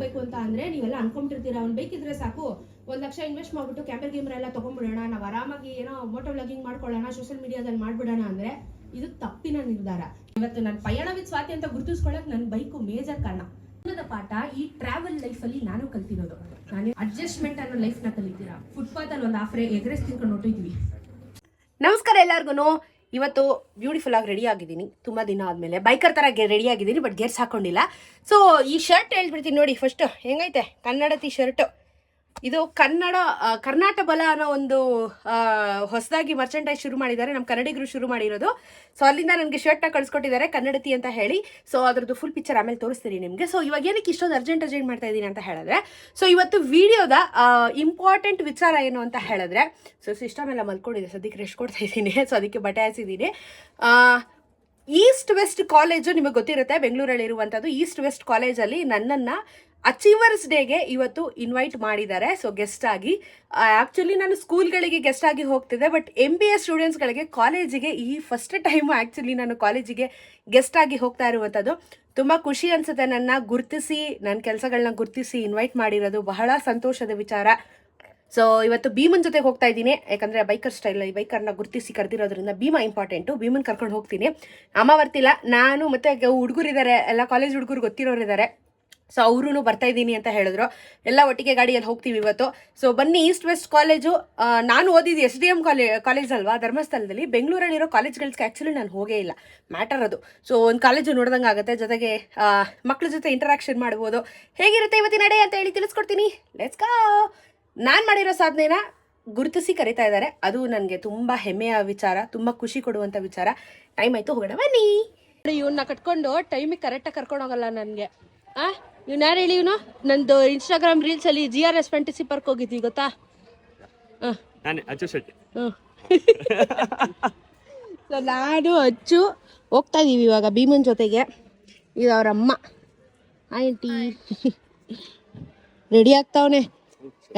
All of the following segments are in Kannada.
ಆಗ್ಬೇಕು ಅಂತ ಅಂದ್ರೆ ನೀವೆಲ್ಲ ಅನ್ಕೊಂಡಿರ್ತೀರ ಅವ್ನು ಬೇಕಿದ್ರೆ ಸಾಕು. ಒಂದ್ ಲಕ್ಷ ಇನ್ವೆಸ್ಟ್ ಮಾಡ್ಬಿಟ್ಟು ಕ್ಯಾಮ್ರಾ ಗಿಮ್ರಾ ಎಲ್ಲ ತಗೊಂಡ್ಬಿಡೋಣ, ನಾವು ಆರಾಮಾಗಿ ಏನೋ ಮೋಟೋ ವ್ಲಾಗಿಂಗ್ ಮಾಡ್ಕೊಳ್ಳೋಣ ಸೋಷಿಯಲ್ ಮೀಡಿಯಾದಲ್ಲಿ ಮಾಡ್ಬಿಡೋಣ ಅಂದ್ರೆ ಇದು ತಪ್ಪಿನ ನಿರ್ಧಾರ. ಇವತ್ತು ನನ್ನ ಪಯಣ ವಿತ್ ಸ್ವಾತಿ ಅಂತ ಗುರುತಿಸ್ಕೊಳಕ್ ನನ್ನ ಬೈಕು ಮೇಜರ್ ಕಾರಣ. ಪಾಠ ಈ ಟ್ರಾವೆಲ್ ಲೈಫ್ ಅಲ್ಲಿ ನಾನು ಕಲ್ತಿರೋದು. ನಾನು ಅಡ್ಜಸ್ಟ್ಮೆಂಟ್ ಅನ್ನೋ ಲೈಫ್ನ ಕಲಿತೀರಾ. ಫುಟ್ಪಾತ್ ಅಲ್ಲಿ ಒಂದು ಆಫ್ರೆ ಎಗ್ರೆಸ್ ತಿನ್ಕೊಂಡು ಹೊಟ್ಟಿದ್ವಿ ನಮಸ್ಕಾರ ಎಲ್ಲರಿಗೂ ಇವತ್ತು ಬ್ಯೂಟಿಫುಲ್ ಆಗಿ ರೆಡಿ ಆಗಿದ್ದೀನಿ. ತುಂಬ ದಿನ ಆದಮೇಲೆ. ಬೈಕರ್ ಥರ ರೆಡಿ ಆಗಿದ್ದೀನಿ ಬಟ್ ಗೇರ್ಸ್ ಹಾಕೊಂಡಿಲ್ಲ. ಸೊ ಈ ಶರ್ಟ್ ಹೇಳ್ಬಿಡ್ತೀನಿ ನೋಡಿ ಫಸ್ಟ್ ಹೆಂಗೈತೆ? ಕನ್ನಡತಿ ಶರ್ಟ್ ಇದು ಕನ್ನಡ ಕರ್ನಾಟಕ ಬಲ ಅನ್ನೋ ಒಂದು ಹೊಸದಾಗಿ ಮರ್ಚೆಂಟೈಸ್ ಶುರು ಮಾಡಿದ್ದಾರೆ. ನಮ್ಮ ಕನ್ನಡಿಗರು ಶುರು ಮಾಡಿರೋದು. ಸೊ ಅಲ್ಲಿಂದ ನನಗೆ ಶರ್ಟ್ನ ಕಳಿಸ್ಕೊಟ್ಟಿದ್ದಾರೆ, ಕನ್ನಡತಿ ಅಂತ ಹೇಳಿ. ಸೊ ಅದ್ರದ್ದು ಫುಲ್ ಪಿಕ್ಚರ್ ಆಮೇಲೆ ತೋರಿಸ್ತೀನಿ ನಿಮಗೆ. ಸೊ ಇವಾಗ ಏನಕ್ಕೆ ಇಷ್ಟೊಂದು ಅರ್ಜೆಂಟ್ ಅರ್ಜೆಂಟ್ ಮಾಡ್ತಾ ಇದ್ದೀನಿ ಅಂತ ಹೇಳಿದ್ರೆ ಸೊ ಇವತ್ತು ವಿಡಿಯೋದ ಇಂಪಾರ್ಟೆಂಟ್ ವಿಚಾರ ಏನು ಅಂತ ಹೇಳಿದ್ರೆ ಸೊ ಸಿಸ್ಟಮ್ ಎಲ್ಲ ಮಲ್ಕೊಂಡಿದೆ. ಸದ್ಯಕ್ಕೆ ರೆಸ್ಟ್ ಕೊಡ್ತಾ ಇದ್ದೀನಿ. ಸೊ ಅದಕ್ಕೆ ಬಟ್ಟೆ ಹಾಸಿದ್ದೀನಿ. ಈಸ್ಟ್ ವೆಸ್ಟ್ ಕಾಲೇಜು ನಿಮಗೆ ಗೊತ್ತಿರುತ್ತೆ ಬೆಂಗಳೂರಲ್ಲಿ ಇರುವಂಥದ್ದು ಈಸ್ಟ್ ವೆಸ್ಟ್ ಕಾಲೇಜಲ್ಲಿ ನನ್ನನ್ನು ಅಚೀವರ್ಸ್ ಡೇಗೆ ಇವತ್ತು ಇನ್ವೈಟ್ ಮಾಡಿದ್ದಾರೆ. ಸೊ ಗೆಸ್ಟ್ ಆಗಿ ಆ್ಯಕ್ಚುಲಿ ನಾನು ಸ್ಕೂಲ್ಗಳಿಗೆ ಗೆಸ್ಟ್ ಆಗಿ ಹೋಗ್ತಿದ್ದೆ ಬಟ್ ಎಂ ಬಿ ಎ ಸ್ಟೂಡೆಂಟ್ಸ್ಗಳಿಗೆ ಕಾಲೇಜಿಗೆ ಈ ಫಸ್ಟ್ ಟೈಮು ಆ್ಯಕ್ಚುಲಿ ನಾನು ಕಾಲೇಜಿಗೆ ಗೆಸ್ಟ್ ಆಗಿ ಹೋಗ್ತಾ ಇರುವಂಥದ್ದು ತುಂಬ ಖುಷಿ ಅನಿಸುತ್ತೆ ನನ್ನ, ಗುರುತಿಸಿ, ನನ್ನ ಕೆಲಸಗಳನ್ನ ಗುರುತಿಸಿ ಇನ್ವೈಟ್ ಮಾಡಿರೋದು. ಬಹಳ ಸಂತೋಷದ ವಿಚಾರ. ಸೊ ಇವತ್ತು ಭೀಮನ್ ಜೊತೆ ಹೋಗ್ತಾ ಇದ್ದೀನಿ. ಯಾಕಂದರೆ ಬೈಕರ್ ಸ್ಟೈಲ್ ಈ ಬೈಕರ್ನ ಗುರುತಿಸಿ ಕರೆದಿರೋದ್ರಿಂದ ಭೀಮ ಇಂಪಾರ್ಟೆಂಟು ಭೀಮನ್ ಕರ್ಕೊಂಡು ಹೋಗ್ತೀನಿ. ಅಮ್ಮ ಬರ್ತಿಲ್ಲ ನಾನು ಮತ್ತೆ ಹುಡುಗರಿದ್ದಾರೆ ಎಲ್ಲ ಕಾಲೇಜ್ ಹುಡುಗರು ಗೊತ್ತಿರೋರಿದ್ದಾರೆ ಸೊ ಅವರು ಬರ್ತಾ ಇದ್ದೀನಿ ಅಂತ ಹೇಳಿದ್ರು. ಎಲ್ಲ ಒಟ್ಟಿಗೆ ಗಾಡಿಯಲ್ಲಿ ಹೋಗ್ತೀವಿ ಇವತ್ತು. ಸೊ ಬನ್ನಿ ಈಸ್ಟ್ ವೆಸ್ಟ್ ಕಾಲೇಜು ನಾನು ಓದಿದ್ದು ಎಸ್ ಡಿ ಎಂ ಕಾಲೇ ಕಾಲೇಜ್ ಅಲ್ವಾ? ಧರ್ಮಸ್ಥಳದಲ್ಲಿ. ಬೆಂಗಳೂರಲ್ಲಿರೋ ಕಾಲೇಜ್ಗಳಿಗೆ ಆ್ಯಕ್ಚುಲಿ ನಾನು ಹೋಗೇ ಇಲ್ಲ. ಮ್ಯಾಟರ್ ಅದು. ಸೊ ಒಂದು ಕಾಲೇಜು ನೋಡ್ದಂಗೆ ಆಗುತ್ತೆ. ಜೊತೆಗೆ ಮಕ್ಕಳ ಜೊತೆ ಇಂಟರಾಕ್ಷನ್ ಮಾಡ್ಬೋದು. ಹೇಗಿರುತ್ತೆ ಇವತ್ತಿನ ನಡೆ ಅಂತ ಹೇಳಿ ತಿಳಿಸ್ಕೊಡ್ತೀನಿ. ಲೆಟ್ಸ್ ಗೋ ನಾನು ಮಾಡಿರೋ ಸಾಧನೆನ ಗುರುತಿಸಿ ಕರಿತಾ ಇದ್ದಾರೆ. ಅದು ನನಗೆ ತುಂಬ ಹೆಮ್ಮೆಯ ವಿಚಾರ, ತುಂಬ ಖುಷಿ ಕೊಡುವಂಥ ವಿಚಾರ. ಟೈಮ್ ಆಯಿತು, ಹೋಗೋಣ ಬನ್ನಿ. ಇವನ್ನ ಕಟ್ಕೊಂಡು ಟೈಮಿಗೆ ಕರೆಕ್ಟಾಗಿ ಕರ್ಕೊಂಡು ಹೋಗಲ್ಲ ನನಗೆ. ಆ? ಇವ್ನು ಯಾರು ಹೇಳಿ ಇವನು? ನಂದು Instagram ರೀಲ್ಸಲ್ಲಿ G R S fantasy park ಹೋಗಿದ್ವಿ ಗೊತ್ತಾ? ಹಾಂ. ನಾನೇ ಅಚ್ಚು ಶೆಟ್ಟಿ. ಹ್ಞೂ ಸೊ ನಾನು ಅಚ್ಚು. ಹೋಗ್ತಾ ಇದೀವಿ ಇವಾಗ ಭೀಮನ್ ಜೊತೆಗೆ. ಇದು ಅವ್ರ ಅಮ್ಮ ಆಂಟಿ ರೆಡಿ ಆಗ್ತಾವನೆ.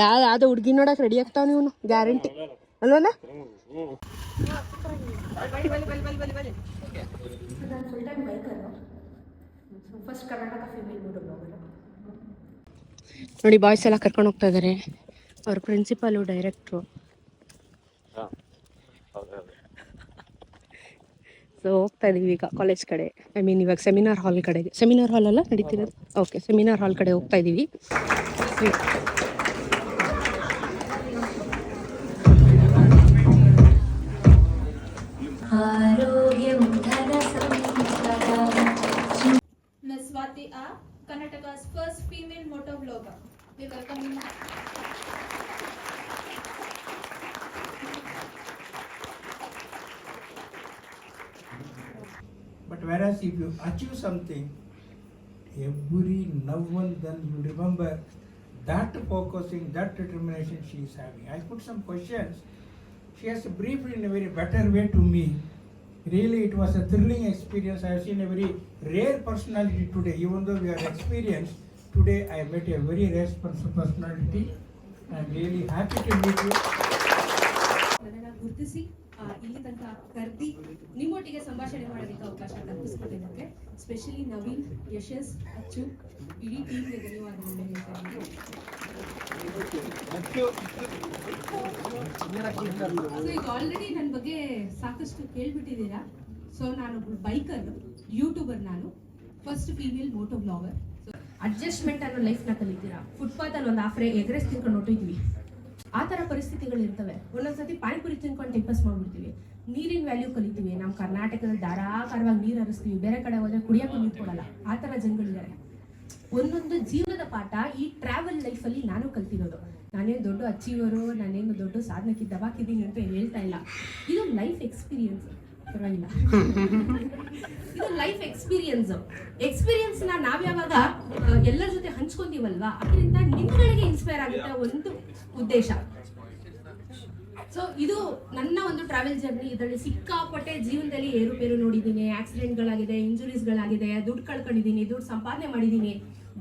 ಯಾವ ಯಾವ್ದು ಹುಡುಗಿ ನೋಡಕ್ ರೆಡಿ ಆಗ್ತಾವನೆ ಇವನು ಗ್ಯಾರಂಟಿ ಅಲ್ವಲ್ಲ? ಫಸ್ಟ್ ಕರ್ನಾಟಕ ಫಿಮೇಲ್ ನೋಡಿ ಬಾಯ್ಸ್ ಎಲ್ಲ ಕರ್ಕೊಂಡು ಹೋಗ್ತಾ ಇದ್ದಾರೆ ಅವ್ರ ಪ್ರಿನ್ಸಿಪಾಲು ಡೈರೆಕ್ಟ್ರು ಸೊ ಹೋಗ್ತಾ ಇದೀವಿ ಈಗ ಕಾಲೇಜ್ ಕಡೆ. ಐ ಮೀನ್ ಇವಾಗ ಸೆಮಿನಾರ್ ಹಾಲ್ ಕಡೆಗೆ ಸೆಮಿನಾರ್ ಹಾಲ್ ಅಲ್ಲ ನಡೀತಿರೋದು? ಓಕೆ ಸೆಮಿನಾರ್ ಹಾಲ್ ಕಡೆ ಹೋಗ್ತಾ ಇದ್ದೀವಿ Ms. Karnataka's first female motor vlogger. We welcome you. But whereas if you achieve something, every now and then you remember that focusing, that determination she is having. I put some questions. She has briefed in a very better way to me. Really, it was a thrilling experience. I have seen a very rare personality today. Even though we are experienced, today I met a very rare personality. I am really happy to meet you. ಇಲ್ಲಿ ತನಕ ಕರ್ದಿ ನಿಮ್ಮೊಟ್ಟಿಗೆ ಸಂಭಾಷಣೆ ಮಾಡೋದಕ್ಕೆ ಅವಕಾಶ ಕಲ್ಪಿಸ್ಕೊಟ್ಟಿದ್ದಕ್ಕೆ ಸ್ಪೆಷಲಿ ನವೀನ್, ಯಶಸ್, ಅಚ್ಚು, ಇಡೀ ಟೀಮ್ಗೆ ಧನ್ಯವಾದಗಳು ಈಗ ಆಲ್ರೆಡಿ ನನ್ನ ಬಗ್ಗೆ ಸಾಕಷ್ಟು ಕೇಳ್ಬಿಟ್ಟಿದ್ದೀರಾ? ಸೊ ನಾನು ಬೈಕರ್ ಯೂಟ್ಯೂಬರ್ ನಾನು. First female moto blogger adjustment ಅನ್ನೋ ಲೈಫ್ನ ಕಲಿತೀರಾ? ಫುಟ್ಪಾತ್ ಅಲ್ಲಿ ಒಂದು ಆಫ್ರೆ ಎಗ್ರೆಸ್ ತಿನ್ಕೊಂಡು ಹೊಟ್ಟೋಯ್ತೀವಿ ಆ ಥರ ಪರಿಸ್ಥಿತಿಗಳು ಇರ್ತವೆ. ಒಂದೊಂದ್ಸತಿ ಪಾನಿಪುರಿ ತಿನ್ಕೊಂಡು ಟೈಪಸ್ ಮಾಡ್ಬಿಡ್ತೀವಿ. ನೀರಿನ ವ್ಯಾಲ್ಯೂ ಕಲಿತೀವಿ. ನಮ್ಮ ಕರ್ನಾಟಕದಲ್ಲಿ ಧಾರಾಕಾರವಾಗಿ ನೀರು ಹರಿಸ್ತೀವಿ. ಬೇರೆ ಕಡೆ ಹೋದ್ರೆ ಕುಡಿಯೋಕ್ಕೂ ನೀರು ಕೊಡಲ್ಲ. ಆ ಥರ ಜನಗಳಿದ್ದಾರೆ ಒಂದೊಂದು ಜೀವನದ ಪಾಠ ಈ ಟ್ರಾವೆಲ್ ಲೈಫಲ್ಲಿ ನಾನು ಕಲ್ತಿರೋದು. ನಾನೇನು ದೊಡ್ಡ ಅಚೀವರು ನಾನೇನು ದೊಡ್ಡ ಸಾಧನಕ್ಕೆ ದಬಾಕಿದ್ದೀನಿ ಅಂತ ಹೇಳ್ತಾ ಇಲ್ಲ. ಇದು ಲೈಫ್ ಎಕ್ಸ್ಪೀರಿಯನ್ಸ್ ಪರವಾಗಿಲ್ಲ. ಇದು ಲೈಫ್ ಎಕ್ಸ್ಪೀರಿಯನ್ಸ್ ಎಕ್ಸ್ಪೀರಿಯನ್ಸ್ನ ನಾವ್ ಯಾವಾಗ ಎಲ್ಲರ ಜೊತೆ ಹಂಚ್ಕೊಂತೀವಲ್ವಾ? ಅದರಿಂದ ನಿಮ್ಗಳಿಗೆ ಇನ್ಸ್ಪೈರ್ ಆಗುತ್ತೆ ಒಂದು ಉದ್ದೇಶ. ಸೊ ಇದು ನನ್ನ ಒಂದು ಟ್ರಾವೆಲ್ ಜರ್ನಿ ಇದರಲ್ಲಿ ಸಿಕ್ಕಾಪಟ್ಟೆ ಜೀವನದಲ್ಲಿ ಏರುಪೇರು ನೋಡಿದ್ದೀನಿ. ಆಕ್ಸಿಡೆಂಟ್ಗಳಾಗಿದೆ ಇಂಜುರೀಸ್ಗಳಾಗಿದೆ ದುಡ್ಡು ಕಳ್ಕೊಂಡಿದ್ದೀನಿ, ದುಡ್ಡು ಸಂಪಾದನೆ ಮಾಡಿದ್ದೀನಿ.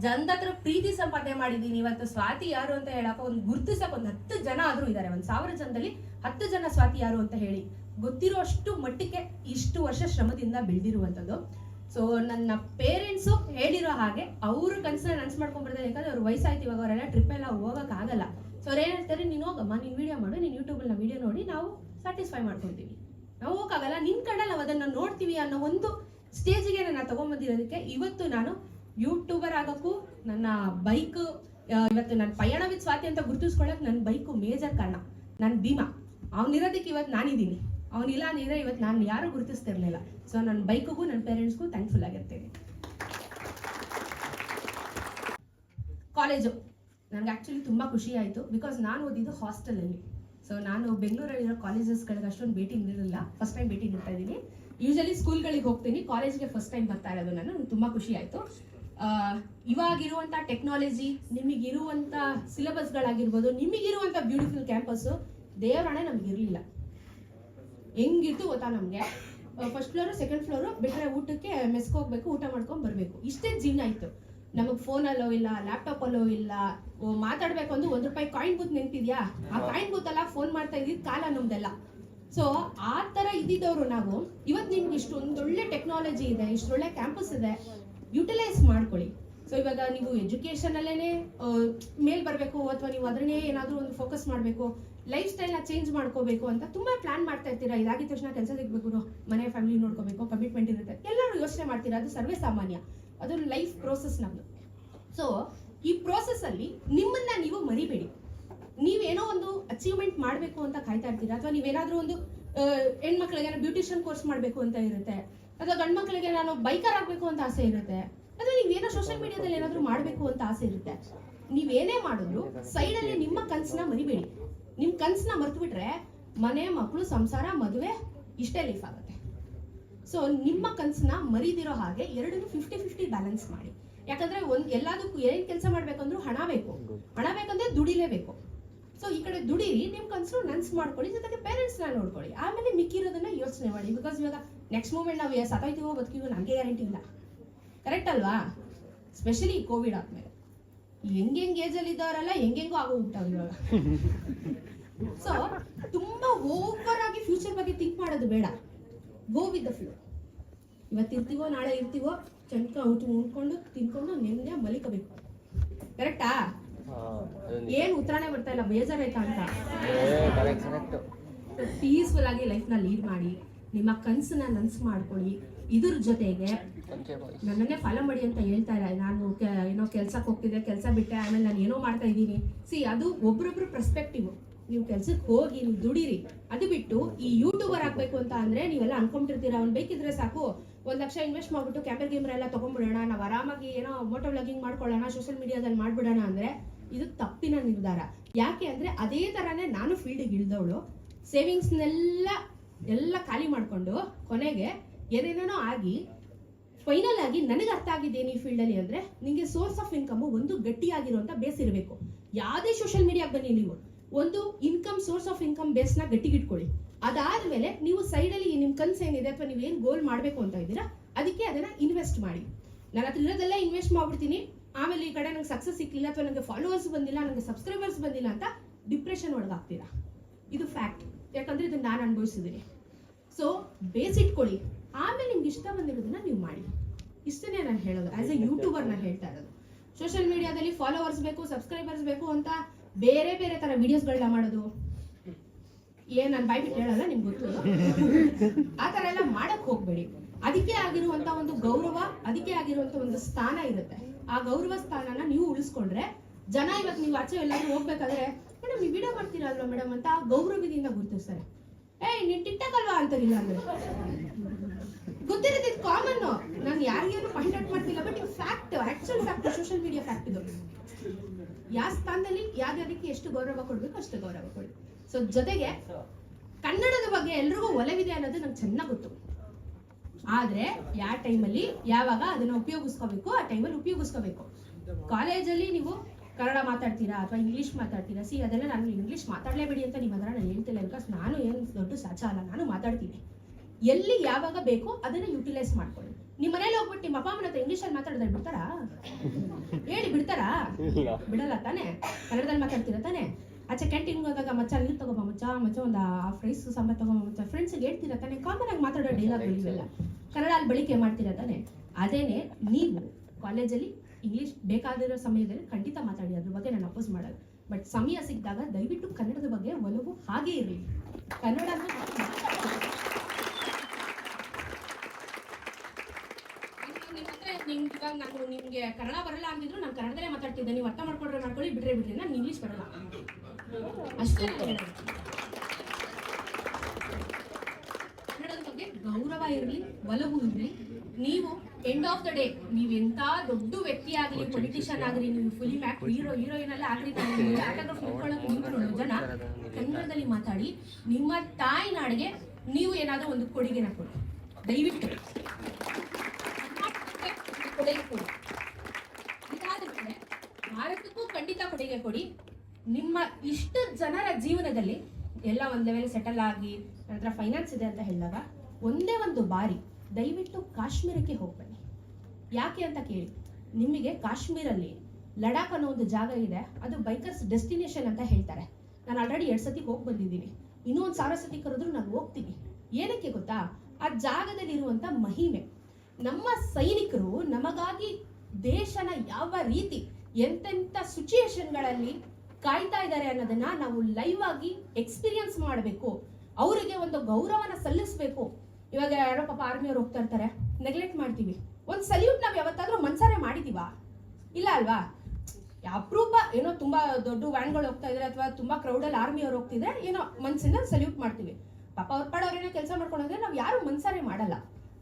ಜನದತ್ರ ಪ್ರೀತಿ ಸಂಪಾದನೆ ಮಾಡಿದ್ದೀನಿ. ಇವತ್ತು ಸ್ವಾತಿ ಯಾರು ಅಂತ ಹೇಳಕ್ಕ ಒಂದು ಗುರುತಿಸಕ್ಕೆ ಒಂದು ಹತ್ತು ಜನ ಆದ್ರೂ ಇದ್ದಾರೆ. ಒಂದು ಸಾವಿರ ಜನದಲ್ಲಿ ಹತ್ತು ಜನ ಸ್ವಾತಿ ಯಾರು ಅಂತ ಹೇಳಿ. ಗೊತ್ತಿರೋ ಅಷ್ಟು ಮಟ್ಟಿಗೆ ಇಷ್ಟು ವರ್ಷ ಶ್ರಮದಿಂದ ಬೆಳೆದಿರುವಂಥದ್ದು. ಸೊ ನನ್ನ ಪೇರೆಂಟ್ಸು ಹೇಳಿರೋ ಹಾಗೆ ಅವರು ಕನಸನ್ನ ನನ್ಸ್ ಮಾಡ್ಕೊಂಡ್ಬಿಡ್ತಾರೆ ಯಾಕಂದ್ರೆ ಅವ್ರ ವಯಸ್ಸಾಯ್ತು ಇವಾಗ, ಅವರೆಲ್ಲ ಟ್ರಿಪ್ ಎಲ್ಲ ಹೋಗೋಕ್ಕಾಗಲ್ಲ. ಸೊ ಅವ್ರು ಏನು ಹೇಳ್ತಾರೆ, ನೀನು ಹೋಗಮ್ಮ, ನೀನು ವಿಡಿಯೋ ಮಾಡು, ನೀನು ಯೂಟ್ಯೂಬಲ್ಲಿ ವಿಡಿಯೋ ನೋಡಿ ನಾವು ಸ್ಯಾಟಿಸ್ಫೈ ಮಾಡ್ಕೊತೀವಿ. ನಾವು ಹೋಗಕ್ಕಾಗಲ್ಲ ನಿನ್ನ ಕಣ್ಣಲ್ಲಿ ನಾವು ಅದನ್ನು ನೋಡ್ತೀವಿ ಅನ್ನೋ ಒಂದು ಸ್ಟೇಜಿಗೆ ನನ್ನ ತಗೊಂಬಂದಿರೋದಕ್ಕೆ ಇವತ್ತು ನಾನು ಯೂಟ್ಯೂಬರ್ ಆಗೋಕ್ಕೂ, ನನ್ನ ಬೈಕ್ ಇವತ್ತು ನನ್ನ ಪಯಣ ವಿತ್ ಸ್ವಾತಿ ಅಂತ ಗುರುತಿಸ್ಕೊಳ್ಳೋಕೆ ನನ್ನ ಬೈಕು ಮೇಜರ್ ಕಾರಣ. ನನ್ನ ಭೀಮಾ. ಅವನಿರೋದಕ್ಕೆ ಇವತ್ತು ನಾನಿದ್ದೀನಿ. ಅವನಿಲ್ಲ ಅಂದಿದ್ರೆ ಇವತ್ತು ನಾನು ಯಾರು ಗುರುತಿಸ್ತಿರ್ಲಿಲ್ಲ. ಸೊ ನನ್ನ ಬೈಕಿಗೂ ನನ್ನ ಪೇರೆಂಟ್ಸ್ಗೂ ಥ್ಯಾಂಕ್ಫುಲ್ ಆಗಿರ್ತೀನಿ. ಕಾಲೇಜು ನನಗೆ ಆ್ಯಕ್ಚುಲಿ ತುಂಬ ಖುಷಿ ಆಯಿತು ಬಿಕಾಸ್ ನಾನು ಓದಿದ್ದು ಹಾಸ್ಟೆಲಲ್ಲಿ ಸೊ ನಾನು ಬೆಂಗಳೂರಲ್ಲಿರೋ ಕಾಲೇಜಸ್ಗಳಿಗೆ ಅಷ್ಟೊಂದು ಭೇಟಿ ನೀಡಿರಲಿಲ್ಲ. ಫಸ್ಟ್ ಟೈಮ್ ಭೇಟಿ ನೀಡ್ತಾ ಇದ್ದೀನಿ. ಯೂಶಲಿ ಸ್ಕೂಲ್ಗಳಿಗೆ ಹೋಗ್ತೀನಿ. ಕಾಲೇಜ್ಗೆ ಫಸ್ಟ್ ಟೈಮ್ ಬರ್ತಾ ಇರೋದು ನಾನು ತುಂಬ ಖುಷಿ ಆಯಿತು. ಇವಾಗಿರುವಂಥ ಟೆಕ್ನಾಲಜಿ ನಿಮಗಿರುವಂಥ ಸಿಲೆಬಸ್ಗಳಾಗಿರ್ಬೋದು ನಿಮಗಿರುವಂಥ ಬ್ಯೂಟಿಫುಲ್ ಕ್ಯಾಂಪಸ್ಸು ದೇವರಾಣೆ ನಮಗಿರಲಿಲ್ಲ ಹೆಂಗಿತ್ತು ಗೊತ್ತಾ ನಮಗೆ? ಫಸ್ಟ್ ಫ್ಲೋರು ಸೆಕೆಂಡ್ ಫ್ಲೋರು ಬಿಟ್ಟರೆ ಊಟಕ್ಕೆ ಮೆಸ್ಗೆ ಹೋಗ್ಬೇಕು, ಊಟ ಮಾಡ್ಕೊಂಡು ಬರಬೇಕು. ಇಷ್ಟೇ ಜೀವನ ಇತ್ತು. ನಮಗೆ ಫೋನಲ್ಲೋ ಇಲ್ಲ ಲ್ಯಾಪ್ಟಾಪಲ್ಲೋ ಇಲ್ಲ ಓ, ಮಾತಾಡ್ಬೇಕು ಅಂದ್ರೆ ಒಂದು ರೂಪಾಯಿ ಕಾಯಿನ್ ಬೂತ್ ನಿಂತಿದ್ಯಾ ಆ ಕಾಯಿನ್ ಬೂತ್ ಅಲ್ಲ ಫೋನ್ ಮಾಡ್ತಾ ಇದ್ದಿದ್ ಕಾಲ ನಮ್ದೆಲ್ಲ. ಸೊ ಆ ತರ ಇದ್ದಿದ್ದವರು ನಾವು. ಇವತ್ತು ನಿಮ್ಗೆ ಇಷ್ಟೊಂದು ಒಳ್ಳೆ ಟೆಕ್ನಾಲಜಿ ಇದೆ ಇಷ್ಟೊಳ್ಳೆ ಕ್ಯಾಂಪಸ್ ಇದೆ ಯುಟಿಲೈಸ್ ಮಾಡ್ಕೊಳ್ಳಿ. ಸೊ ಇವಾಗ ನೀವು ಎಜುಕೇಶನ್ ಅಲ್ಲೇನೆ ಮೇಲ್ ಬರಬೇಕು ಅಥವಾ ನೀವು ಅದನ್ನೇ ಏನಾದ್ರೂ ಒಂದು ಫೋಕಸ್ ಮಾಡಬೇಕು ಲೈಫ್ ಸ್ಟೈಲ್ನ ಚೇಂಜ್ ಮಾಡ್ಕೋಬೇಕು ಅಂತ ತುಂಬಾ ಪ್ಲಾನ್ ಮಾಡ್ತಾ ಇರ್ತೀರಾ? ಇದಾಗಿದ ತಕ್ಷಣ ಕೆಲಸ ಸಿಗ್ಬೇಕು ಮನೆ ಫ್ಯಾಮಿಲಿ ನೋಡ್ಕೋಬೇಕು ಕಮಿಟ್ಮೆಂಟ್ ಇರುತ್ತೆ. ಎಲ್ಲರೂ ಯೋಚನೆ ಮಾಡ್ತೀರಾ? ಅದು ಸರ್ವೇ ಸಾಮಾನ್ಯ. ಅದು ಲೈಫ್ ಪ್ರೋಸೆಸ್ ನಮ್ದು. ಸೊ ಈ ಪ್ರೋಸೆಸ್ ಅಲ್ಲಿ ನಿಮ್ಮನ್ನ ನೀವು ಮರಿಬೇಡಿ. ನೀವೇನೋ ಒಂದು ಅಚೀವ್ಮೆಂಟ್ ಮಾಡಬೇಕು ಅಂತ ಕಾಯ್ತಾ ಇರ್ತೀರಾ? ಅಥವಾ ನೀವೇನಾದ್ರೂ ಒಂದು ಹೆಣ್ಮಕ್ಳಿಗೆ ಬ್ಯೂಟಿಷಿಯನ್ ಕೋರ್ಸ್ ಮಾಡಬೇಕು ಅಂತ ಇರುತ್ತೆ. ಅಥವಾ ಗಂಡ್ ಮಕ್ಳಿಗೆ ನಾನು ಬೈಕರ್ ಆಗಬೇಕು ಅಂತ ಆಸೆ ಇರುತ್ತೆ. ಅಥವಾ ನೀವೇನೋ ಸೋಷಿಯಲ್ ಮೀಡಿಯಾದಲ್ಲಿ ಏನಾದ್ರೂ ಮಾಡಬೇಕು ಅಂತ ಆಸೆ ಇರುತ್ತೆ. ನೀವೇನೇ ಮಾಡಿದ್ರು ಸೈಡಲ್ಲಿ ನಿಮ್ಮ ಕನಸನ್ನ ಮರಿಬೇಡಿ. ನಿಮ್ಮ ಕನಸನ್ನ ಮರೆತು ಬಿಟ್ರೆ ಮನೆ ಮಕ್ಕಳು ಸಂಸಾರ, ಮದುವೆ ಇಷ್ಟೇ ಲೈಫ್ ಆಗುತ್ತೆ. ಸೊ ನಿಮ್ಮ ಕನಸನ್ನ ಮರಿದಿರೋ ಹಾಗೆ ಎರಡನ್ನು ಫಿಫ್ಟಿ ಫಿಫ್ಟಿ ಬ್ಯಾಲೆನ್ಸ್ ಮಾಡಿ. ಯಾಕಂದ್ರೆ ಒಂದ್ ಎಲ್ಲದಕ್ಕೂ ಏನ್ ಕೆಲಸ ಮಾಡ್ಬೇಕಂದ್ರೂ ಹಣ ಬೇಕು. ಹಣ ಬೇಕಂದ್ರೆ ದುಡಿಲೇಬೇಕು. ಸೊ ಈ ಕಡೆ ದುಡೀರಿ, ನಿಮ್ ಕನ್ಸು ನನ್ಸ್ ಮಾಡ್ಕೊಳ್ಳಿ, ಜೊತೆಗೆ ಪೇರೆಂಟ್ಸ್ನ ನೋಡ್ಕೊಳ್ಳಿ. ಆಮೇಲೆ ಮಿಕ್ಕಿರೋದನ್ನ ಯೋಚನೆ ಮಾಡಿ. ಬಿಕಾಸ್ ಇವಾಗ ನೆಕ್ಸ್ಟ್ ಮೂಮೆಂಟ್ ನಾವು ಸತಾಯ್ತೀವೋ ಬದುಕಿವೋ ನನಗೆ ಗ್ಯಾರಂಟಿ ಇಲ್ಲ. ಕರೆಕ್ಟ್ ಅಲ್ವಾ? ಸ್ಪೆಷಲಿ ಕೋವಿಡ್ ಆದ್ಮೇಲೆ. ಹೆಂಗೆಂಗ್ ಏಜಲ್ಲಿ ಇದ್ದವರೆಲ್ಲ ಹೆಂಗೆಂಗೋ ಆಗೋಗ್ಬಿಟ್ಟವ್ರು ಇವಾಗ. ಸೊ ತುಂಬಾ ಓವರ್ ಆಗಿ ಫ್ಯೂಚರ್ ಬಗ್ಗೆ ಥಿಂಕ್ ಮಾಡೋದು ಬೇಡ. ಗೋ ವಿತ್ ದ ಫ್ಲೋ ಇವತ್ತು ಇರ್ತೀವೋ ನಾಳೆ ಇರ್ತೀವೋ ಚಂಕ ಊಟ ಉಂಡ್ಕೊಂಡು ತಿನ್ಕೊಂಡು ನೆಮ್ಮದಿಯ ಮಲಿಕಬೇಕು ಕರೆಕ್ಟಾ ಏನ್ ಉತ್ತರನೇ ಬರ್ತಾ ಇಲ್ಲ ಬೇಜಾರಾಯ್ತಾ ಅಂತ? ಪೀಸ್ಫುಲ್ ಆಗಿ ಲೈಫ್ನ ಲೀಡ್ ಮಾಡಿ ನಿಮ್ಮ ಕನ್ಸನ್ನ ನನ್ಸ್ ಮಾಡ್ಕೊಳ್ಳಿ. ಇದ್ರ ಜೊತೆಗೆ ನನ್ನನ್ನೇ ಫಾಲೋ ಮಾಡಿ ಅಂತ ಹೇಳ್ತಾ ಇಲ್ಲ. ನಾನು ಏನೋ ಕೆಲ್ಸಕ್ಕೆ ಹೋಗ್ತಿದ್ದೆ ಕೆಲಸ ಬಿಟ್ಟೆ ಆಮೇಲೆ ನಾನು ಏನೋ ಮಾಡ್ತಾ ಇದ್ದೀನಿ. ಸಿ ಅದು ಒಬ್ರೊಬ್ರು ಪರ್ಸ್ಪೆಕ್ಟಿವ್ ನೀವು ಕೆಲ್ಸಕ್ಕೆ ಹೋಗಿ ನೀವು ದುಡೀರಿ. ಅದು ಬಿಟ್ಟು ಈ ಯೂಟ್ಯೂಬರ್ ಆಗ್ಬೇಕು ಅಂತ ಅಂದ್ರೆ ನೀವೆಲ್ಲ ಅನ್ಕೊಂಡಿರ್ತೀರ ಅವ್ನು ಬೇಕಿದ್ರೆ ಸಾಕು. ಒಂದ್ ಲಕ್ಷ ಇನ್ವೆಸ್ಟ್ ಮಾಡ್ಬಿಟ್ಟು ಕ್ಯಾಮೆರಾ ಗೇಮ್ರ ಎಲ್ಲ ತಗೊಂಡ್ಬಿಡೋಣ, ನಾವು ಆರಾಮಾಗಿ ಏನೋ ಮೋಟೋ ವ್ಲಾಗಿಂಗ್ ಮಾಡ್ಕೊಳ್ಳೋಣ ಸೋಷಿಯಲ್ ಮೀಡಿಯಾದಲ್ಲಿ ಮಾಡ್ಬಿಡೋಣ ಅಂದ್ರೆ ಇದು ತಪ್ಪಿನ ನಿರ್ಧಾರ. ಯಾಕೆ ಅಂದ್ರೆ ಅದೇ ಥರನೇ ನಾನು ಫೀಲ್ಡಿಗೆ ಇಳಿದವಳು ಸೇವಿಂಗ್ಸ್ನೆಲ್ಲ ಎಲ್ಲ ಖಾಲಿ ಮಾಡ್ಕೊಂಡು ಕೊನೆಗೆ ಏನೇನೋ ಆಗಿ ಫೈನಲ್ ಆಗಿ ನನಗೆ ಅರ್ಥ ಆಗಿದ್ದೇನು ಈ ಫೀಲ್ಡಲ್ಲಿ ಅಂದ್ರೆ ನಿಮಗೆ ಸೋರ್ಸ್ ಆಫ್ ಇನ್ಕಮ್ ಒಂದು ಗಟ್ಟಿಯಾಗಿರುವಂಥ ಬೇಸ್ ಇರಬೇಕು. ಯಾವುದೇ ಸೋಷಿಯಲ್ ಮೀಡಿಯಾಗೆ ಬನ್ನಿ ನೀವು. ಒಂದು ಇನ್ಕಮ್ ಸೋರ್ಸ್ ಆಫ್ ಇನ್ಕಮ್ ಬೇಸ್ನ ಗಟ್ಟಿಗಿಟ್ಕೊಳ್ಳಿ. ಅದಾದ್ಮೇಲೆ ನೀವು ಸೈಡಲ್ಲಿ ನಿಮ್ಮ ಕನ್ಸ್ ಏನಿದೆ ಅಥವಾ ನೀವು ಏನು ಗೋಲ್ ಮಾಡಬೇಕು ಅಂತ ಇದ್ದೀರಾ, ಅದಕ್ಕೆ ಅದನ್ನ ಇನ್ವೆಸ್ಟ್ ಮಾಡಿ. ನಾನು ಹತ್ರ ಇರೋದೆಲ್ಲ ಇನ್ವೆಸ್ಟ್ ಮಾಡ್ಬಿಡ್ತೀನಿ. ಆಮೇಲೆ ಈ ಕಡೆ ನಂಗೆ ಸಕ್ಸಸ್ ಸಿಕ್ಕಿಲ್ಲ ಅಥವಾ ನನಗೆ ಫಾಲೋವರ್ಸ್ ಬಂದಿಲ್ಲ ನನಗೆ ಸಬ್ಸ್ಕ್ರೈಬರ್ಸ್ ಬಂದಿಲ್ಲ ಅಂತ ಡಿಪ್ರೆಷನ್ ಒಳಗಾಗ್ತೀರಾ? ಇದು ಫ್ಯಾಕ್ಟ್ ಯಾಕಂದ್ರೆ ಇದನ್ನು ನಾನು ಅನುಭವಿಸಿದ್ದೀನಿ ಸೊ ಬೇಸ್ ಇಟ್ಕೊಳ್ಳಿ. ಆಮೇಲೆ ನಿಮ್ಗೆ ಇಷ್ಟ ಬಂದಿರೋದನ್ನ ನೀವು ಮಾಡಿ. ಇಷ್ಟನೇ ನಾನು ಹೇಳೋದು. ಆ್ಯಸ್ ಎ ಯೂಟ್ಯೂಬರ್ ನಾನು ಹೇಳ್ತಾ ಇರೋದು. ಸೋಷಿಯಲ್ ಮೀಡಿಯಾದಲ್ಲಿ ಫಾಲೋವರ್ಸ್ ಬೇಕು ಸಬ್ಸ್ಕ್ರೈಬರ್ಸ್ ಬೇಕು ಅಂತ ಬೇರೆ ಬೇರೆ ತರ ವಿಡಿಯೋಸ್ಗಳನ್ನ ಮಾಡೋದು. ಏನ್ ನಾನು ಬಾಯ್ಬಿಟ್ಟು ಹೇಳಲ್ಲ ನಿಮ್ಗೆ ಗೊತ್ತು. ಆ ತರ ಎಲ್ಲ ಮಾಡಕ್ ಹೋಗ್ಬೇಡಿ. ಅದಕ್ಕೆ ಆಗಿರುವಂತ ಒಂದು ಗೌರವ, ಅದಕ್ಕೆ ಆಗಿರುವಂತ ಒಂದು ಸ್ಥಾನ ಇರುತ್ತೆ. ಆ ಗೌರವ ಸ್ಥಾನನ ನೀವು ಉಳಿಸ್ಕೊಂಡ್ರೆ, ಜನ ಇವತ್ತು ನೀವು ಆಚೆ ಎಲ್ಲಾದ್ರೂ ಹೋಗ್ಬೇಕಾದ್ರೆ ಮೇಡಮ್ ನೀವು ವಿಡಿಯೋ ಮಾಡ್ತೀರಲ್ವಾ ಮೇಡಮ್ ಅಂತ ಗೌರವದಿಂದ ಗುರುತಿಸ್ತಾರೆ. ಏಯ್, ನೀನ್ ಟಿಕ್ಟಾಕ್ ಅಲ್ವಾ ಅಂತಾರಿಲ್ಲ ಅಂದ್ರೆ. ಗೊತ್ತಿರುತ್ತೆ ಕಾಮನ್ ನಾನು ಯಾರಿಗೇನು ಔಟ್ ಮಾಡ್ತಿಲ್ಲ ಬಟ್ ಇದು fact actual fact social media fact ಇದು. ಯಾವ ಸ್ಥಾನದಲ್ಲಿ ಯಾವ್ಯಾವ್ದಕ್ಕೆ ಎಷ್ಟು ಗೌರವ ಕೊಡ್ಬೇಕು ಅಷ್ಟು ಗೌರವ ಕೊಡಿ. ಸೊ ಜೊತೆಗೆ ಕನ್ನಡದ ಬಗ್ಗೆ ಎಲ್ರಿಗೂ ಒಲವಿದೆ ಅನ್ನೋದು ನಂಗೆ ಚೆನ್ನಾಗಿ ಗೊತ್ತು. ಆದ್ರೆ ಯಾವ ಟೈಮಲ್ಲಿ ಯಾವಾಗ ಅದನ್ನ ಉಪಯೋಗಿಸ್ಕೋಬೇಕು ಆ ಟೈಮಲ್ಲಿ ಉಪಯೋಗಿಸ್ಕೋಬೇಕು. ಕಾಲೇಜಲ್ಲಿ ನೀವು ಕನ್ನಡ ಮಾತಾಡ್ತೀರಾ ಅಥವಾ ಇಂಗ್ಲಿಷ್ ಮಾತಾಡ್ತೀರಾ? ಸಿ ಅದೆಲ್ಲ ನಾನು ಇಂಗ್ಲಿಷ್ ಮಾತಾಡಲೇಬೇಡಿ ಅಂತ ನಿಮ್ಮ ಹತ್ರ ನಾನು ಹೇಳ್ತಿಲ್ಲ. ಬಿಕಾಸ್ ನಾನು ಏನು ದೊಡ್ಡ ಸಾಚ ಅಲ್ಲ ನಾನು ಮಾತಾಡ್ತೀನಿ. ಎಲ್ಲಿ ಯಾವಾಗ ಬೇಕೋ ಅದನ್ನ ಯುಟಿಲೈಸ್ ಮಾಡ್ಕೊಳ್ಳಿ. ನಿಮ್ಮ ಮನೇಲಿ ಹೋಗ್ಬಿಟ್ಟು ನಿಮ್ಮ ಅಪ್ಪ ಅಮ್ಮನ ಹತ್ರ ಇಂಗ್ಲೀಷಲ್ಲಿ ಮಾತಾಡಿದ್ರೆ ಬಿಡ್ತಾರಾ? ಹೇಳಿ ಬಿಡ್ತಾರಾ? ಬಿಡಲ್ಲ ತಾನೇ? ಕನ್ನಡದಲ್ಲಿ ಮಾತಾಡ್ತೀರಾ ತಾನೇ? ಆಚೆ ಕ್ಯಾಂಟೀನ್ಗೆ ಹೋದಾಗ ಮಚ್ಚ ನೀರು ತಗೋಬ ಮಚ್ಚ ಮಚ್ಚ ಒಂದು ಹಾಫ್ ರೈಸ್ ಸಾಂಬಾರ್ ತಗೋಬ ಮಚ್ಚ. ಫ್ರೆಂಡ್ಸ್ಗೆ ಹೇಳ್ತೀರಾ ತಾನೇ? ಕಾಮನ್ ಆಗಿ ಮಾತಾಡೋ ಡೈಲಾಗ್ ಇವೆಲ್ಲ. ಕನ್ನಡ ಅಲ್ಲಿ ಬಳಕೆ ಮಾಡ್ತೀರಾ ತಾನೆ? ಅದೇನೆ ನೀವು ಕಾಲೇಜಲ್ಲಿ ಇಂಗ್ಲೀಷ್ ಬೇಕಾದಿರೋ ಸಮಯದಲ್ಲಿ ಖಂಡಿತ ಮಾತಾಡಿ ಅದ್ರ ಬಗ್ಗೆ ನಾನು ಅಪೋಸ್ ಮಾಡಲ್ಲ. ಬಟ್ ಸಮಯ ಸಿಕ್ಕಿದಾಗ ದಯವಿಟ್ಟು ಕನ್ನಡದ ಬಗ್ಗೆ ಒಲವು ಹಾಗೇ ಇರಲಿ. ಕನ್ನಡ ನಿಮ್ಗೆ ಇವಾಗ ನಾನು ನಿಮಗೆ ಕನ್ನಡ ಬರಲ್ಲ ಅಂತಿದ್ರು ನಾನು ಕನ್ನಡದಲ್ಲೇ ಮಾತಾಡ್ತಿದ್ದೆ. ನೀವು ಅರ್ಥ ಮಾಡ್ಕೊಂಡ್ರೆ ಮಾಡ್ಕೊಳ್ಳಿ ಬಿಟ್ರೆ ಬಿಡ್ರಿ. ನಾನು ಇಂಗ್ಲೀಷ್ ಬರಲ್ಲ. ಅಷ್ಟೇ ನಾನ್ ಕನ್ನಡದ ಗೌರವ ಇರಲಿ ಒಲವು ಇರಲಿ. ನೀವು ಎಂಡ್ ಆಫ್ ದ ಡೇ ನೀವು ಎಂತ ದೊಡ್ಡ ವ್ಯಕ್ತಿ ಆಗಲಿ ಪೊಲಿಟಿಷಿಯನ್ ಆಗಲಿ, ನೀವು ಫಿಲಿಮ್ ಆಕ್ಟ್ ಹೀರೋ ಹೀರೋಯಿನ್ ಎಲ್ಲ ಆಗಲಿ ಜನ ಕನ್ನಡದಲ್ಲಿ ಮಾತಾಡಿ, ನಿಮ್ಮ ತಾಯ್ನಾಡಿಗೆ ನೀವು ಏನಾದರೂ ಒಂದು ಕೊಡುಗೆನ ಕೊಡಿ. ದಯವಿಟ್ಟು. ಕೊಡುಗೆ ಕೊಡಿ. ಇದಾದ ಭಾರತಕ್ಕೂ ಖಂಡಿತ ಕೊಡುಗೆ ಕೊಡಿ. ನಿಮ್ಮ ಇಷ್ಟು ಜನರ ಜೀವನದಲ್ಲಿ ಎಲ್ಲ ಒಂದು ಲೆವೆಲ್ ಸೆಟಲ್ ಆಗಿ ನಂತರ ಫೈನಾನ್ಸ್ ಇದೆ ಅಂತ ಹೇಳಿದಾಗ ಒಂದೇ ಒಂದು ಬಾರಿ ದಯವಿಟ್ಟು ಕಾಶ್ಮೀರಕ್ಕೆ ಹೋಗ್ಬನ್ನಿ. ಯಾಕೆ ಅಂತ ಕೇಳಿ, ನಿಮಗೆ ಕಾಶ್ಮೀರಲ್ಲಿ ಲಡಾಖ್ ಅನ್ನೋ ಒಂದು ಜಾಗ ಇದೆ, ಅದು ಬೈಕರ್ಸ್ ಡೆಸ್ಟಿನೇಷನ್ ಅಂತ ಹೇಳ್ತಾರೆ. ನಾನು ಆಲ್ರೆಡಿ ಎರಡು ಸತಿ ಹೋಗಿ ಬಂದಿದ್ದೀನಿ. ಇನ್ನೂ ಒಂದು ಸಾವಿರ ಸತಿ ಕರೆದ್ರು ನಾನು ಹೋಗ್ತೀನಿ. ಏನಕ್ಕೆ ಗೊತ್ತಾ? ಆ ಜಾಗದಲ್ಲಿ ಜಾಗದಲ್ಲಿರುವಂಥ ಮಹಿಮೆ. ನಮ್ಮ ಸೈನಿಕರು ನಮಗಾಗಿ ದೇಶನ ಯಾವ ರೀತಿ ಎಂತೆಂಥ ಸಿಚುಯೇಷನ್ಗಳಲ್ಲಿ ಕಾಯ್ತಾ ಇದ್ದಾರೆ ಅನ್ನೋದನ್ನ ನಾವು ಲೈವ್ ಆಗಿ ಎಕ್ಸ್ಪೀರಿಯನ್ಸ್ ಮಾಡಬೇಕು. ಅವರಿಗೆ ಒಂದು ಗೌರವನ ಸಲ್ಲಿಸಬೇಕು. ಇವಾಗ ಯಾರೋ ಪಾಪ ಆರ್ಮಿಯವ್ರು ಹೋಗ್ತಾ ಇರ್ತಾರೆ. ನೆಗ್ಲೆಕ್ಟ್ ಮಾಡ್ತೀವಿ. ಒಂದು ಸಲ್ಯೂಟ್ ನಾವು ಯಾವತ್ತಾದ್ರೂ ಮನ್ಸಾರೆ ಮಾಡಿದೀವಾ? ಇಲ್ಲ ಅಲ್ವಾ? ಅಪರೂಪ ಏನೋ ತುಂಬಾ ದೊಡ್ಡ ವ್ಯಾನ್ಗಳು ಹೋಗ್ತಾ ಇದ್ರೆ ಅಥವಾ ತುಂಬಾ ಕ್ರೌಡಲ್ಲಿ ಆರ್ಮಿಯವ್ರು ಹೋಗ್ತಿದ್ರೆ ಏನೋ ಮನ್ಸಿಂದ ಸಲ್ಯೂಟ್ ಮಾಡ್ತೀವಿ. ಪಾಪ ಅವ್ರ ಪಾಡ ಅವ್ರೇನೋ ಕೆಲಸ ಮಾಡ್ಕೊಂಡ್ರೆ ನಾವು ಯಾರು ಮನ್ಸಾರೆ ಮಾಡಲ್ಲ.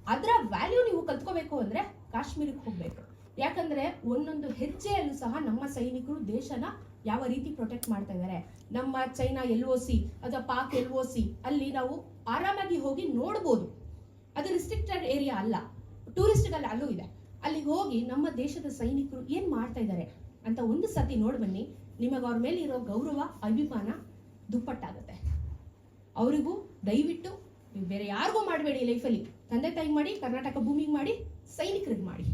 ಅದರ ವ್ಯಾಲ್ಯೂ ನೀವು ಕಲ್ತ್ಕೋಬೇಕು ಅಂದ್ರೆ ಕಾಶ್ಮೀರಕ್ಕೆ ಹೋಗ್ಬೇಕು. ಯಾಕಂದ್ರೆ ಒಂದೊಂದು ಹೆಜ್ಜೆಯಲ್ಲೂ ಸಹ ನಮ್ಮ ಸೈನಿಕರು ದೇಶನ ಯಾವ ರೀತಿ ಪ್ರೊಟೆಕ್ಟ್ ಮಾಡ್ತಾ ಇದ್ದಾರೆ? ನಮ್ಮ ಚೈನಾ ಎಲ್ ಒ ಸಿ ಅಥವಾ ಪಾಕ್ ಎಲ್ ಒ ಸಿ ಅಲ್ಲಿ ನಾವು ಆರಾಮಾಗಿ ಹೋಗಿ ನೋಡ್ಬೋದು. ಅದು ರಿಸ್ಟ್ರಿಕ್ಟೆಡ್ ಏರಿಯಾ ಅಲ್ಲ. ಟೂರಿಸ್ಟ್ಗಲ್ಲ ಅಲ್ಲೂ ಇದೆ. ಅಲ್ಲಿಗೆ ಹೋಗಿ ನಮ್ಮ ದೇಶದ ಸೈನಿಕರು ಏನ್ ಮಾಡ್ತಾ ಇದ್ದಾರೆ ಅಂತ ಒಂದು ಸತಿ ನೋಡ್ ಬನ್ನಿ. ನಿಮಗೆ ಅವ್ರ ಮೇಲೆ ಇರೋ ಗೌರವ ಅಭಿಮಾನ ದುಪ್ಪಟ್ಟಾಗುತ್ತೆ. ಅವರಿಗೂ ದಯವಿಟ್ಟು ನೀವು ಬೇರೆ ಯಾರಿಗೂ ಮಾಡಬೇಡಿ ಲೈಫಲ್ಲಿ ತಂದೆ ತಾಯಿ ಮಾಡಿ ಕರ್ನಾಟಕ ಭೂಮಿಗೆ ಮಾಡಿ ಸೈನಿಕರಿಗೆ ಮಾಡಿ.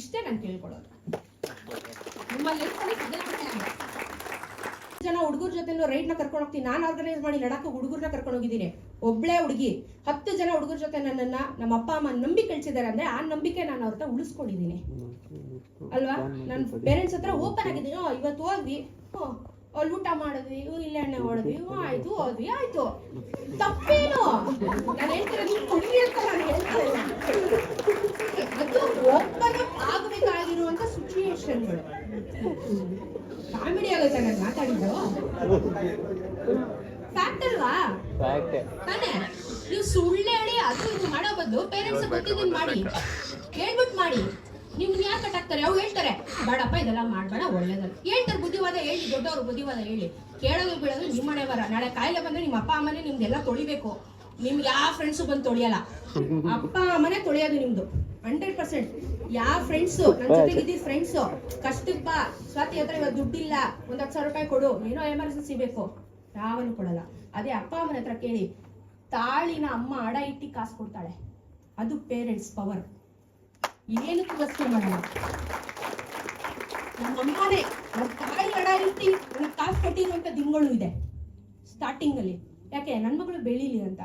ಇಷ್ಟೇ ನಾನು ಕೇಳ್ಕೊಳ್ಳೋದು. ನಿಮ್ಮ ಲೈಫಲ್ಲಿ ಜನ ಹುಡುಗರ ಜೊತೆ ರೈಡ್ನ ಕರ್ಕೊಂಡು ಹೋಗ್ತೀನಿ. ನಾನು ಆರ್ಗನೈಸ್ ಮಾಡಿ ಲಡಾಖ್ ಹುಡುಗರನ್ನ ಕರ್ಕೊಂಡು ಹೋಗಿದ್ದೀನಿ. ಒಬ್ಳೇ ಹುಡುಗಿ ಹತ್ತು ಜನ ಹುಡುಗರ ಜೊತೆ ನನ್ನನ್ನ ನಮ್ಮ ಅಪ್ಪ ಅಮ್ಮ ನಂಬಿ ಕಳ್ಸಿದ್ದಾರೆ ಅಂದ್ರೆ ಆ ನಂಬಿಕೆ ನಾನು ಅವ್ರ ಉಳಿಸ್ಕೊಂಡಿದ್ದೀನಿ. ಅಲ್ವಾ? ನನ್ನ ಪೇರೆಂಟ್ಸ್ ಹತ್ರ ಓಪನ್ ಆಗಿದ್ದೀನಿ. "ಓ, ಇವತ್ತು ಹೋದ್ವಿ ಅಲ್ಲಿ ಊಟ ಮಾಡಿದ್ವಿ. ಇಲ್ಲ ಎಣ್ಣೆ ಹೊಡೆದ್ವಿ ಆಯ್ತು ಹೋದ್ವಿ ಆಯ್ತು. ತಪ್ಪೇನು? ನಾನು ಹೇಳ್ತಿರೋದು ಕುಡಿ ಅಂತ ನಾನು ಹೇಳ್ತಾ ಇಲ್ಲ. ಅದು ಸಿಚುಯೇಷನ್ಗಳು ಕಾಮಿಡಿ ಆಗುತ್ತೆ ನಾನು ಮಾತಾಡಿದ್ದು? ಫ್ಯಾಕ್ಟ್ ಅಲ್ವಾ? ತಾನೇ ನೀವು ಸುಳ್ಳು ಹೇಳಿ ಅದು ಇದು ಮಾಡೋ ಬದಲು ಪೇರೆಂಟ್ಸ್ ಗೊತ್ತಿದ್ದೀನಿ ಮಾಡಿ. ಹೇಳ್ಬಿಟ್ಟು ಮಾಡಿ. ನಿಮ್ಗೆ ಯಾಕೆ ಕಟ್ಟಾಕ್ತಾರೆ ಅವ್ರು ಹೇಳ್ತಾರೆ ಬೇಡಪ್ಪ ಇದೆಲ್ಲ ಮಾಡಬೇಡ ಒಳ್ಳೇದಲ್ಲ. ಹೇಳ್ತಾರೆ ಬುದ್ಧಿವಾದ ಹೇಳಿ ದೊಡ್ಡವರು ಬುದ್ಧಿವಾದ ಹೇಳಿ. ಕೇಳೋದು ಬೀಳೋದು ನಿಮ್ಮ ಮನೆ ಬರ ನಾಳೆ ಕಾಯಿಲೆ ಬಂದ್ರೆ ನಿಮ್ಮ ಅಪ್ಪ ಅಮ್ಮನೆ ನಿಮ್ದೆಲ್ಲ ತೊಳಿಬೇಕು. ನಿಮ್ಗೆ ಯಾವ ಫ್ರೆಂಡ್ಸು ಬಂದು ತೊಳಿಯಲ್ಲ? ಅಪ್ಪ ಅಮ್ಮನೆ ತೊಳೆಯೋದು ನಿಮ್ದು. ಹಂಡ್ರೆಡ್ ಪರ್ಸೆಂಟ್ ಯಾವ ಫ್ರೆಂಡ್ಸು ನನ್ನ ಜೊತೆಗೆ ಇದ್ದಿದ್ದ ಫ್ರೆಂಡ್ಸು ಕಷ್ಟಕ್ಕೆ ಬಾ ಸ್ವಾತಿ ಹತ್ರ ಇವತ್ತು ದುಡ್ಡಿಲ್ಲ. ಒಂದ್ ಹತ್ತು ಸಾವಿರ ರೂಪಾಯಿ ಕೊಡು. ಏನೋ ಎಮರ್ಜೆನ್ಸಿ ಬೇಕು ಯಾವನು ಕೊಡಲ್ಲ. ಅದೇ ಅಪ್ಪ ಅಮ್ಮನ ಹತ್ರ ಕೇಳಿ. ತಾಳಿನ ಅಮ್ಮ ಅಡ ಇಟ್ಟಿ ಕಾಸು ಕೊಡ್ತಾಳೆ. ಅದು ಪೇರೆಂಟ್ಸ್ ಪವರ್ ಏನಕ್ಕೂ ವಸ್ತು ಮಾಡಲ್ಲ. ನಮ್ಮ ಅಮ್ಮನೇ ನಮ್ಮ ತಾಯಿ ಅಡ ಇಟ್ಟಿ ನನಗೆ ಕಾಸು ಕೊಟ್ಟಿರುವಂತ ದಿಂಗಳು ಇದೆ. ಸ್ಟಾರ್ಟಿಂಗ್ ಅಲ್ಲಿ. ಯಾಕೆ? ನನ್ನ ಮಗಳು ಬೆಳೀಲಿ ಅಂತ.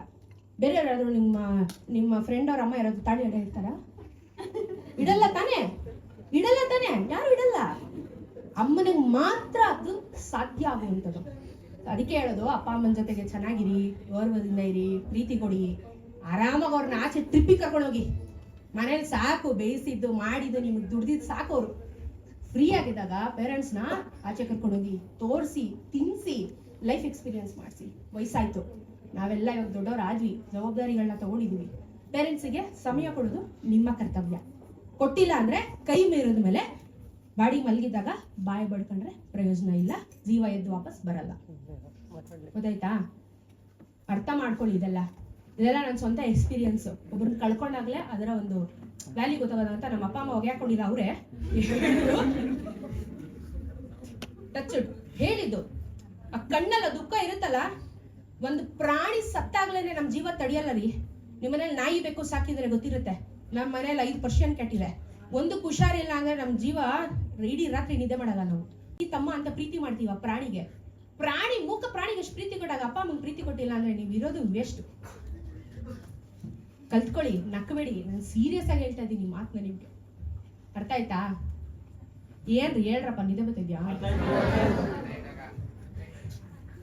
ಬೇರೆ ಯಾರಾದ್ರೂ ನಿಮ್ಮ ನಿಮ್ಮ ಫ್ರೆಂಡ್ ಅವ್ರ ಅಮ್ಮ ಯಾರಾದರೂ ತಾಳಿ ಅಡ ಇಡ್ತಾರಾ? ಇಡಲ್ಲ ತಾನೇ? ಇಡಲ್ಲ ತಾನೇ? ಯಾರು ಇಡಲ್ಲ? ಅಮ್ಮನಿಗೆ ಮಾತ್ರ ಅದು ಸಾಧ್ಯ ಆಗುವಂಥದ್ದು. ಅದಕ್ಕೆ ಹೇಳೋದು, ಅಪ್ಪ ಅಮ್ಮನ ಜೊತೆಗೆ ಚೆನ್ನಾಗಿರಿ, ಗೌರವದಿಂದ ಇರಿ, ಪ್ರೀತಿ ಕೊಡಿ. ಆರಾಮಾಗಿ ಅವ್ರನ್ನ ಆಚೆ ಟ್ರಿಪ್ಪಿಗೆ ಕರ್ಕೊಂಡೋಗಿ. ಮನೇಲಿ ಸಾಕು, ಬೇಯಿಸಿದ್ದು, ಮಾಡಿದ್ದು, ನಿಮ್ಗೆ ದುಡ್ದಿದ್ದು ಸಾಕು ಅವರು. ಫ್ರೀ ಆಗಿದ್ದಾಗ ಪೇರೆಂಟ್ಸ್ನ ಆಚೆ ಕರ್ಕೊಂಡೋಗಿ ತೋರಿಸಿ ತಿನ್ನಿಸಿ ಲೈಫ್ ಎಕ್ಸ್ಪೀರಿಯನ್ಸ್ ಮಾಡಿಸಿ. ವಯಸ್ಸಾಯ್ತು. ನಾವೆಲ್ಲ ಇವಾಗ ದೊಡ್ಡವ್ರು ಆದ್ವಿ ಜವಾಬ್ದಾರಿಗಳನ್ನ ತಗೊಂಡಿದ್ವಿ ಪೇರೆಂಟ್ಸಿಗೆ ಸಮಯ ಕೊಡೋದು ನಿಮ್ಮ ಕರ್ತವ್ಯ. ಕೊಟ್ಟಿಲ್ಲ ಅಂದ್ರೆ ಕೈ ಮೀರಿದ ಮೇಲೆ ಬಾಡಿ ಮಲಗಿದಾಗ ಬಾಯಿ ಬಡ್ಕೊಂಡ್ರೆ ಪ್ರಯೋಜನ ಇಲ್ಲ, ಜೀವ ಎದ್ದು ವಾಪಸ್ ಬರಲ್ಲ. ಗೊತ್ತಾಯ್ತಾ? ಅರ್ಥ ಮಾಡ್ಕೊಳ್ಳಿ ಇದೆಲ್ಲ. ಇದೆಲ್ಲ ನನ್ನ ಸ್ವಂತ ಎಕ್ಸ್ಪೀರಿಯನ್ಸ್ ಒಬ್ಬರನ್ನ ಕಳ್ಕೊಂಡಾಗ್ಲೇ ಅದರ ಒಂದು ವ್ಯಾಲ್ಯೂ ಗೊತ್ತಾಗೋದು ಅಂತ ನಮ್ಮ ಅಪ್ಪ ಅಮ್ಮ ಒಗ್ಯಾಕೊಂಡಿಲ್ಲ ಅವರೇ. ಟಚ್ ಹೇಳಿದ್ದು. ಆ ಕಣ್ಣಲ್ಲ ದುಃಖ ಇರುತ್ತಲ್ಲ, ಒಂದು ಪ್ರಾಣಿ ಸತ್ತಾಗ್ಲೇನೆ ನಮ್ಮ ಜೀವ ತಡೆಯಲ್ಲ ರೀ. ನಿಮ್ಮನೇಲಿ ನಾಯಿ ಬೇಕು ಸಾಕಿದ್ರೆ ಗೊತ್ತಿರುತ್ತೆ. ನಮ್ಮ ಮನೇಲಿ ಐದು ಪರ್ಸೆಂಟ್ ಕೆಟ್ಟಿದೆ. ಒಂದು ಹುಷಾರಿಲ್ಲ ಅಂದ್ರೆ ನಮ್ಮ ಜೀವ ಇಡೀ ರಾತ್ರಿ ನಿದ್ದೆ ಮಾಡಲ್ಲ ನಾವು. ಈ ತಮ್ಮ ಅಂತ ಪ್ರೀತಿ ಮಾಡ್ತೀವ ಪ್ರಾಣಿಗೆ. ಪ್ರಾಣಿ ಮೂಕ ಪ್ರಾಣಿಗೆ ಎಷ್ಟು ಪ್ರೀತಿ ಕೊಟ್ಟಾಗ ಅಪ್ಪ ಅಮ್ಮಂಗೆ ಪ್ರೀತಿ ಕೊಟ್ಟಿಲ್ಲ ಅಂದ್ರೆ ನೀವು ಇರೋದು ವೇಸ್ಟ್. ಕಲ್ತ್ಕೊಳ್ಳಿ ನಕ್ಕಬೇಡಿ ನಾನು ಸೀರಿಯಸ್ ಆಗಿ ಹೇಳ್ತಾ ಇದ್ದೀನಿ ಮಾತನ್ನ ನಿಮ್ಗೆ. ಅರ್ಥ ಆಯ್ತಾ? ಏನ್ರಿ ಹೇಳ್ರಪ್ಪ ನಿದ್ದೆ ಬರ್ತಿದ್ಯಾ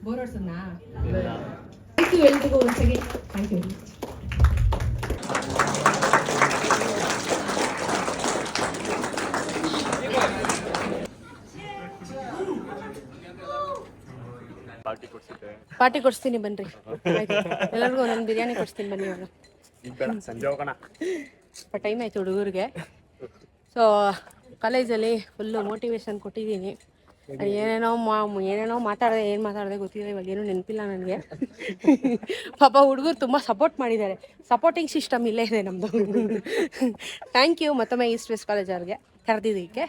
ಬೋರ್ ಹೊಡ್ಸದ್ನಾ? ಥ್ಯಾಂಕ್ ಯು ಎಲ್ರಿಗೂ ಒಂದ್ಸಗೆ ಥ್ಯಾಂಕ್ ಯು ಪಾರ್ಟಿ ಕೊಡಿಸ್ತೀನಿ ಬನ್ರಿ. ಆಯ್ತು. ಎಲ್ಲರಿಗೂ ಒಂದೊಂದು ಬಿರಿಯಾನಿ ಕೊಡ್ತೀನಿ ಬನ್ನಿ ಇವಾಗ. ಸಂಜೆ ಹೋಗೋಣ. ಟೈಮ್ ಆಯ್ತು ಹುಡುಗರಿಗೆ. ಸೊ ಕಾಲೇಜಲ್ಲಿ ಫುಲ್ಲು ಮೋಟಿವೇಶನ್ ಕೊಟ್ಟಿದ್ದೀನಿ. ಏನೇನೋ ಮಾ ಏನೇನೋ ಮಾತಾಡಿದೆ ಏನು ಮಾತಾಡಿದೆ ಗೊತ್ತಿಲ್ಲ ಇವಾಗ ಏನೂ ನೆನಪಿಲ್ಲ ನನಗೆ. ಪಾಪ ಹುಡುಗರು ತುಂಬ ಸಪೋರ್ಟ್ ಮಾಡಿದ್ದಾರೆ. ಸಪೋರ್ಟಿಂಗ್ ಸಿಸ್ಟಮ್ ಇಲ್ಲೇ ಇದೆ ನಮ್ಮದು ಥ್ಯಾಂಕ್ ಯು ಮತ್ತೊಮ್ಮೆ ಈಸ್ಟ್ ವೆಸ್ಟ್ ಕಾಲೇಜ್ ಅವ್ರಿಗೆ ಕರೆದಿದ್ದಕ್ಕೆ.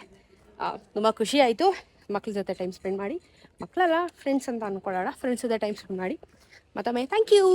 ತುಂಬ ಖುಷಿ ಆಯಿತು. ಮಕ್ಳ ಜೊತೆ ಟೈಮ್ ಸ್ಪೆಂಡ್ ಮಾಡಿ. ಮಕ್ಕಳಲ್ಲ ಫ್ರೆಂಡ್ಸ್ ಅಂತ ಅಂದ್ಕೊಳ್ಳೋಣ ಫ್ರೆಂಡ್ಸ್ ಜೊತೆ ಟೈಮ್ ಸ್ಪೆಂಡ್ ಮಾಡಿ. ಮತ್ತೊಮ್ಮೆ ಥ್ಯಾಂಕ್ ಯು